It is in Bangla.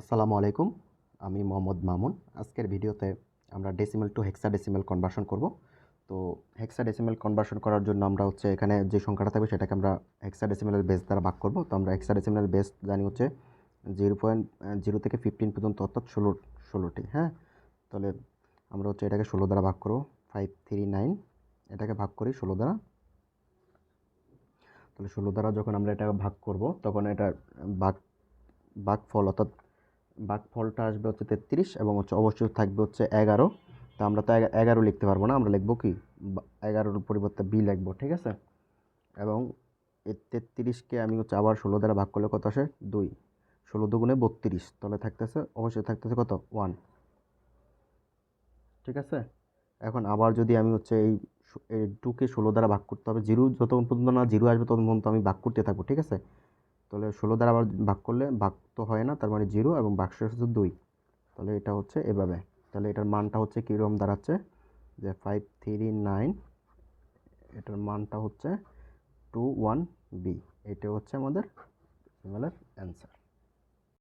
আসসালামু আলাইকুম, আমি মোহাম্মদ মামুন। আজকের ভিডিওতে আমরা decimal to hexadecimal conversion করব। তো হেক্সা ডেসিমেল কনভার্সন করার জন্য আমরা হচ্ছে এখানে যে সংখ্যাটা থাকবে সেটাকে আমরা হেক্সা ডেসিমেলের বেস দ্বারা ভাগ করব। তো আমরা হেক্সা ডেসিমেলের বেস জানি হচ্ছে জিরো পয়েন্ট জিরো থেকে ফিফটিন পর্যন্ত অর্থাৎ ষোলো, ষোলোটি হ্যাঁ? তাহলে আমরা হচ্ছে এটাকে ষোলো দ্বারা ভাগ করব ফাইভ থ্রি নাইন এটাকে ভাগ করি ষোলো দ্বারা। তাহলে ষোলো দ্বারা যখন আমরা এটা ভাগ করব, তখন এটা ভাগ ভাগ ফল অর্থাৎ ফলটা আসবে হচ্ছে তেত্রিশ এবং হচ্ছে অবশ্যই থাকবে হচ্ছে এগারো। তো আমরা তো এগারো লিখতে পারব না, আমরা লিখব কি? এগারোর পরিবর্তে বি লিখব, ঠিক আছে? এবং এই তেত্রিশকে আমি হচ্ছে আবার ষোলো দ্বারা ভাগ করলে কত আসে? দুই। ষোলো দুগুণে বত্রিশ, তাহলে থাকতেছে, অবশ্যই থাকতেছে কত? ওয়ান। ঠিক আছে? এখন আবার যদি আমি হচ্ছে এই টুকে ষোলো দ্বারা ভাগ করতে হবে, জিরো যতক্ষণ পর্যন্ত না জিরো আসবে ততক্ষণ পর্যন্ত আমি ভাগ করতে থাকব, ঠিক আছে? তাহলে ষোলো দ্বারা আবার ভাগ করলে ভাগ তো হয় না, তার মানে জিরো এবং বাক্স হচ্ছে দুই। তাহলে এটা হচ্ছে এভাবে। তাহলে এটার মানটা হচ্ছে কীরকম দাঁড়াচ্ছে? যে ফাইভ থ্রি নাইন এটার মানটা হচ্ছে টু ওয়ান বি এটা হচ্ছে আমাদের অ্যান্সার